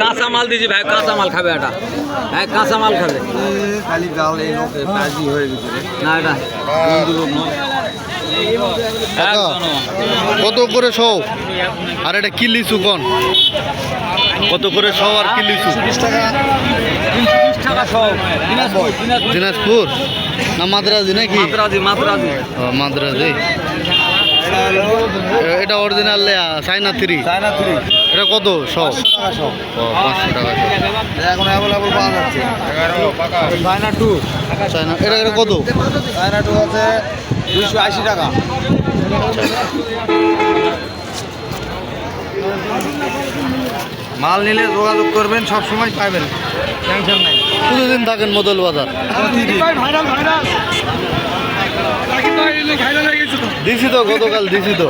কাঁচা মাল দিয়েছি ভাই কাঁচা মাল খাবে এটা। ভাই কাঁচা মাল খাবে। খালি জাল এই লোকে রাজি হয়ে গেছে না এটা কত করে সও আর এটা কি লিচু কন? কত করে সও আর কি লিচু? দিনাজপুর? না মাদ্রাজি নাকি? মাদ্রাজি এটা original China three. China three. এটা কত সব টাকা সব। পাঁচশো টাকা এখন অ্যাভেলেবল পাওয়া যাচ্ছে। চায়না টু চাইনা এটা এটা কত? চায়না টু আছে দুইশো আশি টাকা। মাল নিলে যোগাযোগ করবেন সব সময় পাবেন। টেনশন নাই। থাকেন মদল বাজার। দিছি তো গতকাল দিছি তো।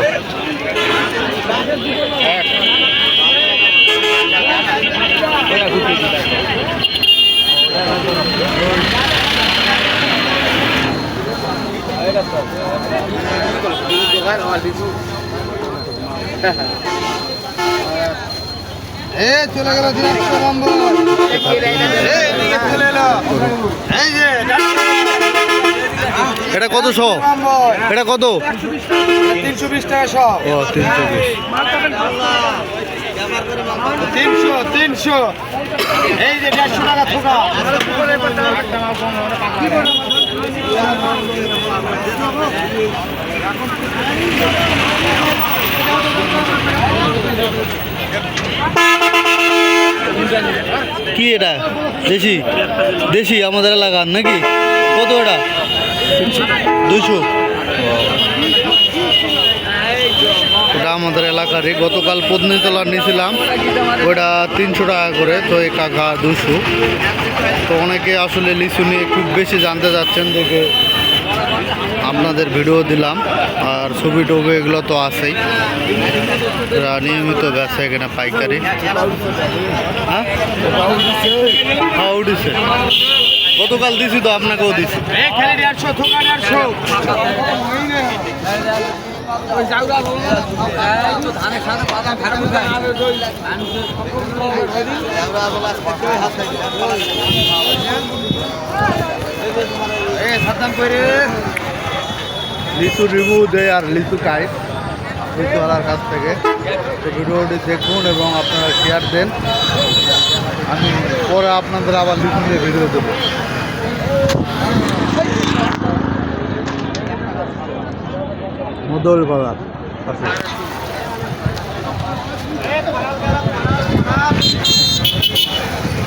এ চলে গেল এই যে এটা কত শো? এটা কত? তিনশো বিশ টাকা সব ও তিনশো বিশ। তিনশো তিনশো। কি এটা? দেশি? দেশি আমাদের এলাকার নাকি? কত এটা? দুশো আমাদের এলাকারই গতকাল পত্নীতলা নিয়েছিলাম। ওটা তিনশো টাকা করে, তো এই কাকা দুশো। তো অনেকে আসলে লিচু নিয়ে খুব বেশি জানতে চাচ্ছেন দেখে আপনাদের ভিডিও দিলাম। আর ছবি টবি এগুলো তো আছেই। নিয়মিত ব্যবসা এখানে পাইকারি। হ্যাঁ? উঠেছে। গতকাল দিছি তো, আপনাকেও দিছি। লিচু রিভিউ দেয় আর লিচু খাই। লিচুওয়ালার কাছ থেকে। তো ভিডিওটি দেখুন এবং আপনারা শেয়ার দেন। আমি পরে আপনাদের আবার লিচু দিয়ে ভিডিও দেবো। বাজার আছে।